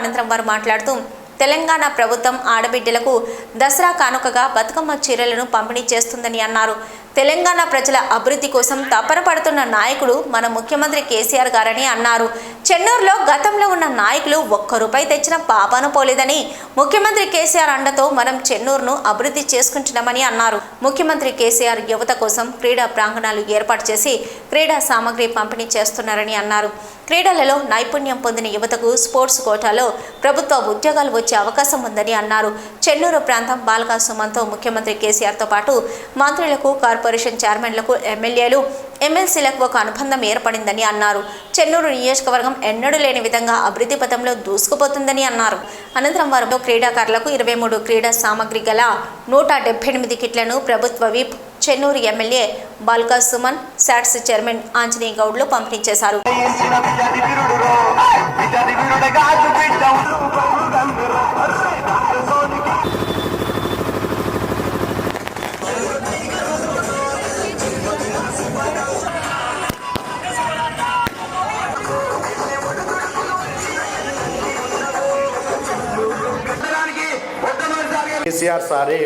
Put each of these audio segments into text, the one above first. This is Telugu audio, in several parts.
అనంతరం వారు మాట్లాడుతూ తెలంగాణ ప్రభుత్వం ఆడబిడ్డలకు దసరా కానుకగా బతుకమ్మ చీరలను పంపిణీ చేస్తుందని అన్నారు. తెలంగాణ ప్రజల అభివృద్ధి కోసం తపన పడుతున్న నాయకుడు మన ముఖ్యమంత్రి కేసీఆర్ గారని అన్నారు. చెన్నూరులో గతంలో ఉన్న నాయకులు ఒక్క రూపాయి తెచ్చిన పాపాను పోలేదని ముఖ్యమంత్రి కేసీఆర్ అండతో మనం చెన్నూరును అభివృద్ధి చేసుకుంటున్నామని అన్నారు. ముఖ్యమంత్రి కేసీఆర్ యువత కోసం క్రీడా ప్రాంగణాలు ఏర్పాటు చేసి క్రీడా సామాగ్రి పంపిణీ చేస్తున్నారని అన్నారు. క్రీడలలో నైపుణ్యం పొందిన యువతకు స్పోర్ట్స్ కోటాలో ప్రభుత్వ ఉద్యోగాలు వచ్చే అవకాశం ఉందని అన్నారు. చెన్నూరు ప్రాంతం బాలకా సుమన్తో ముఖ్యమంత్రి కేసీఆర్తో పాటు మంత్రులకు కార్పొరేషన్ చైర్మన్లకు ఎమ్మెల్యేలు ఎమ్మెల్సీలకు ఒక అనుబంధం ఏర్పడిందని అన్నారు. చెన్నూరు నియోజకవర్గం ఎన్నడూ లేని విధంగా అభివృద్ధి పథంలో దూసుకుపోతుందని అన్నారు. అనంతరం వారిలో క్రీడాకారులకు ఇరవై మూడు క్రీడా సామగ్రి గల నూట డెబ్బై ఎనిమిది కిట్లను ప్రభుత్వ whip Chennur MLA Balka Suman SATS chairman Anjaneya గౌడ్లు పంపిణీ చేశారు. కేసీఆర్ సారే.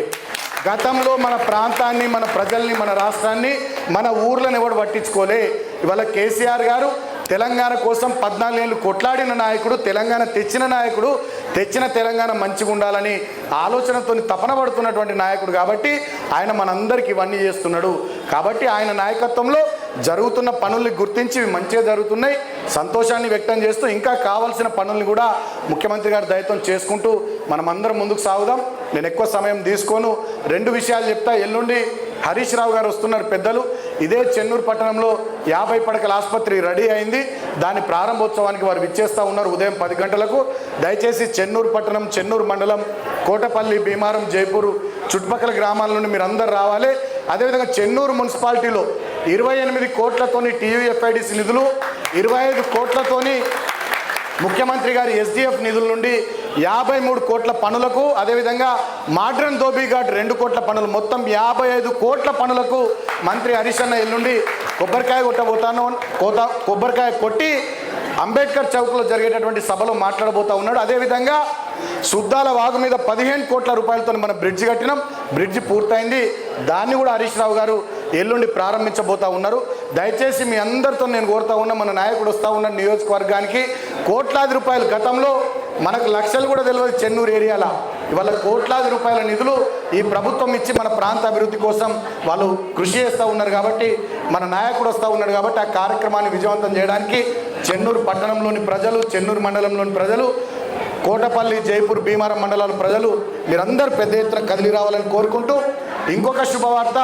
గతంలో మన ప్రాంతాన్ని మన ప్రజల్ని మన రాష్ట్రాన్ని మన ఊర్లను ఎవడు పట్టించుకోలే. ఇవాళ కేసీఆర్ గారు తెలంగాణ కోసం పద్నాలుగేళ్ళు కొట్లాడిన నాయకుడు తెలంగాణ తెచ్చిన నాయకుడు తెచ్చిన తెలంగాణ మంచిగా ఉండాలని ఆలోచనతో తపన పడుతున్నటువంటి నాయకుడు కాబట్టి ఆయన మనందరికీ ఇవన్నీ చేస్తున్నాడు. కాబట్టి ఆయన నాయకత్వంలో జరుగుతున్న పనుల్ని గుర్తించి మంచిగా జరుగుతున్నాయి. సంతోషాన్ని వ్యక్తం చేస్తూ ఇంకా కావాల్సిన పనుల్ని కూడా ముఖ్యమంత్రి గారి దయతో చేసుకుంటూ మనమందరం ముందుకు సాగుదాం. నేను ఎక్కువ సమయం తీసుకోను. రెండు విషయాలు చెప్తా. ఎల్లుండి హరీష్ రావు గారు వస్తున్నారు పెద్దలు. ఇదే చెన్నూరు పట్టణంలో యాభై పడకల ఆసుపత్రి రెడీ అయింది. దాని ప్రారంభోత్సవానికి వారు విచ్చేస్తూ ఉన్నారు ఉదయం పది గంటలకు. దయచేసి చెన్నూరు పట్టణం చెన్నూరు మండలం కోటపల్లి భీమారం జైపూర్ చుట్టుపక్కల గ్రామాల నుండి మీరు అందరు రావాలి. అదేవిధంగా చెన్నూరు మున్సిపాలిటీలో ఇరవై ఎనిమిది కోట్లతోని టీయూఎఫ్ఐడిసి నిధులు ఇరవై ఐదు కోట్లతోని ముఖ్యమంత్రి గారి ఎస్డిఎఫ్ నిధుల నుండి యాభై మూడు కోట్ల పనులకు అదేవిధంగా మాడ్రన్ ఘాట్ రెండు కోట్ల పనులు మొత్తం యాభై ఐదు కోట్ల పనులకు మంత్రి హరీష్ అన్న ఎల్లుండి కొబ్బరికాయ కొట్టబోతాను కోత కొబ్బరికాయ కొట్టి అంబేద్కర్ చౌక్లో జరిగేటటువంటి సభలో మాట్లాడబోతా ఉన్నాడు. అదేవిధంగా సుద్దాల వాగు మీద పదిహేను కోట్ల రూపాయలతో మనం బ్రిడ్జ్ కట్టినాం. బ్రిడ్జ్ పూర్తయింది. దాన్ని కూడా హరీష్ రావు గారు ఎల్లుండి ప్రారంభించబోతా ఉన్నారు. దయచేసి మీ అందరితో నేను కోరుతా ఉన్నా మన నాయకుడు వస్తూ ఉన్న నియోజకవర్గానికి. కోట్లాది రూపాయలు గతంలో మనకు లక్షలు కూడా తెలియదు చెన్నూరు ఏరియాలో. ఇవాళ కోట్లాది రూపాయల నిధులు ఈ ప్రభుత్వం ఇచ్చి మన ప్రాంత అభివృద్ధి కోసం వాళ్ళు కృషి చేస్తూ ఉన్నారు కాబట్టి మన నాయకుడు వస్తూ ఉన్నాడు కాబట్టి ఆ కార్యక్రమాన్ని విజయవంతం చేయడానికి చెన్నూరు పట్టణంలోని ప్రజలు చెన్నూరు మండలంలోని ప్రజలు కోటపల్లి జైపూర్ భీమారం మండలాల ప్రజలు మీరందరూ పెద్ద ఎత్తున కదిలి రావాలని కోరుకుంటూ ఇంకొక శుభవార్త.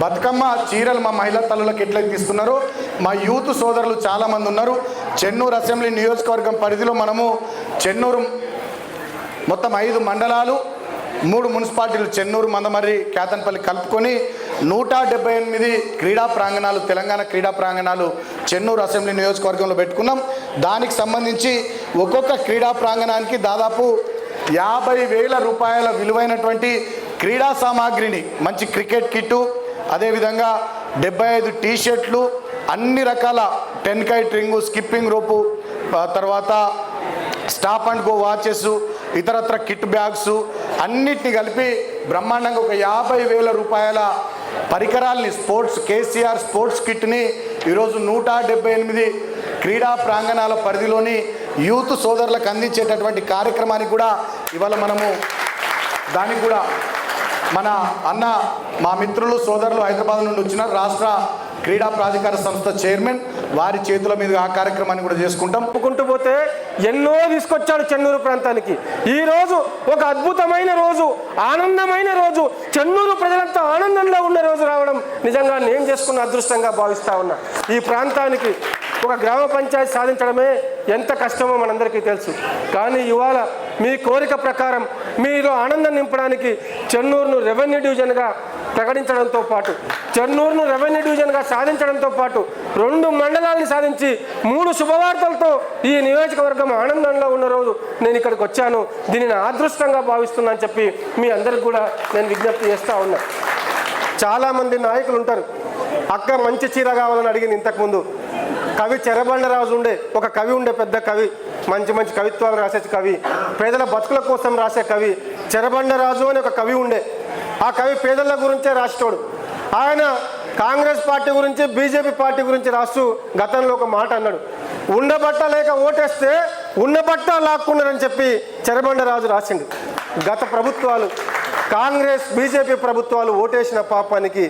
బతుకమ్మ చీరలు మా మహిళా తల్లులకు ఎట్లయితే ఇస్తున్నారో మా యూత్ సోదరులు చాలామంది ఉన్నారు. చెన్నూరు అసెంబ్లీ నియోజకవర్గం పరిధిలో మనము చెన్నూరు మొత్తం ఐదు మండలాలు మూడు మున్సిపాలిటీలు చెన్నూరు మందమర్రి కేతన్పల్లి కలుపుకొని నూట డెబ్బై ఎనిమిది క్రీడా ప్రాంగణాలు తెలంగాణ క్రీడా ప్రాంగణాలు చెన్నూరు అసెంబ్లీ నియోజకవర్గంలో పెట్టుకున్నాం. దానికి సంబంధించి ఒక్కొక్క క్రీడా ప్రాంగణానికి దాదాపు యాభై వేల రూపాయల విలువైనటువంటి క్రీడా సామాగ్రిని మంచి క్రికెట్ కిట్టు అదేవిధంగా డెబ్బై ఐదు టీ షర్ట్లు అన్ని రకాల ten kite ring skipping rope తర్వాత స్టాప్ అండ్ గో వాచెస్ ఇతరత్ర కిట్ బ్యాగ్స్ అన్నిటిని కలిపి బ్రహ్మాండంగా ఒక యాభై వేల రూపాయల పరికరాల్ని స్పోర్ట్స్ కేసీఆర్ స్పోర్ట్స్ కిట్ని ఈరోజు నూట డెబ్బై ఎనిమిది క్రీడా ప్రాంగణాల పరిధిలోని యూత్ సోదరులకు అందించేటటువంటి కార్యక్రమానికి కూడా ఇవాళ మనము దానికి కూడా మన అన్న మా మిత్రులు సోదరులు హైదరాబాద్ నుండి వచ్చిన రాష్ట్ర క్రీడా ప్రాధికార సంస్థ చైర్మన్ వారి చేతుల మీద ఆ కార్యక్రమాన్ని కూడా చేసుకుంటాం. చెప్పుకుంటూ పోతే ఎన్నో తీసుకొచ్చాడు చెన్నూరు ప్రాంతానికి. ఈ రోజు ఒక అద్భుతమైన రోజు ఆనందమైన రోజు చెన్నూరు ప్రజలంతా ఆనందంలో ఉన్న రోజు రావడం నిజంగా నేను చేసుకున్న అదృష్టంగా భావిస్తా ఉన్నా. ఈ ప్రాంతానికి ఒక గ్రామ పంచాయతీ సాధించడమే ఎంత కష్టమో మనందరికీ తెలుసు. కానీ ఇవాళ మీ కోరిక ప్రకారం మీరు ఆనందం నింపడానికి చెన్నూరును రెవెన్యూ డివిజన్గా ప్రకటించడంతో పాటు చెన్నూరును రెవెన్యూ డివిజన్గా సాధించడంతో పాటు రెండు మండలాలను సాధించి మూడు శుభవార్తలతో ఈ నియోజకవర్గం ఆనందంలో ఉన్న రోజు నేను ఇక్కడికి వచ్చాను. దీనిని అదృష్టంగా భావిస్తున్నాను చెప్పి మీ అందరికి కూడా నేను విజ్ఞప్తి చేస్తూ ఉన్నా. చాలామంది నాయకులు ఉంటారు. అక్క మంచి చీర కావాలని అడిగింది ఇంతకుముందు కవి చెరబండరాజు ఉండే ఒక కవి ఉండే పెద్ద కవి మంచి మంచి కవిత్వాలు రాసే కవి పేదల బతుకుల కోసం రాసే కవి చెరబండరాజు అని ఒక కవి ఉండే. ఆ కవి పేదల గురించే రాసేటోడు. ఆయన కాంగ్రెస్ పార్టీ గురించి బీజేపీ పార్టీ గురించి రాస్తూ గతంలో ఒక మాట అన్నాడు. ఉండబట్ట లేక ఓటేస్తే ఉన్నబట్ట లాక్కున్నారని చెప్పి చెరబండరాజు రాసిండు. గత ప్రభుత్వాలు కాంగ్రెస్ బీజేపీ ప్రభుత్వాలు ఓటేసిన పాపానికి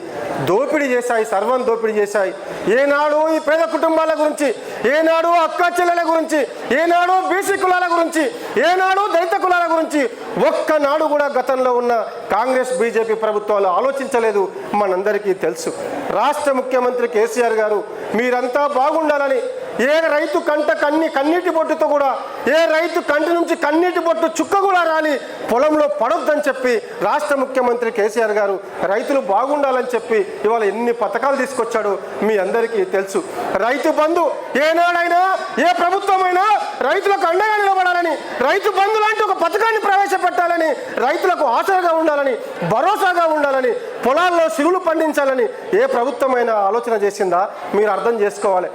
దోపిడీ చేశాయి సర్వం దోపిడీ చేశాయి. ఏనాడు ఈ పేద కుటుంబాల గురించి ఏనాడు అక్క చెల్లెల గురించి ఏనాడు బీసీ కులాల గురించి ఏనాడు దళిత కులాల గురించి ఒక్కనాడు కూడా గతంలో ఉన్న కాంగ్రెస్ బీజేపీ ప్రభుత్వాలు ఆలోచించలేదు. మనందరికీ తెలుసు. రాష్ట్ర ముఖ్యమంత్రి కేసీఆర్ గారు మీరంతా బాగుండాలని ఏ రైతు కంట కన్ని కన్నీటి బొట్టుతో కూడా ఏ రైతు కంటి నుంచి కన్నీటి బొట్టు చుక్క కూడా రాలి పొలంలో పడొద్దని చెప్పి రాష్ట్ర ముఖ్యమంత్రి కేసీఆర్ గారు రైతులు బాగుండాలని చెప్పి ఇవాళ ఎన్ని పథకాలు తీసుకొచ్చాడో మీ అందరికీ తెలుసు. రైతు బంధు ఏనాడైనా ఏ ప్రభుత్వమైనా రైతులకు అండగా నిలబడాలని రైతు బంధు లాంటి ఒక పథకాన్ని ప్రవేశపెట్టాలని రైతులకు ఆశగా ఉండాలని భరోసాగా ఉండాలని పొలాల్లో సిరులు పండించాలని ఏ ప్రభుత్వమైనా ఆలోచన చేసిందా? మీరు అర్థం చేసుకోవాలి.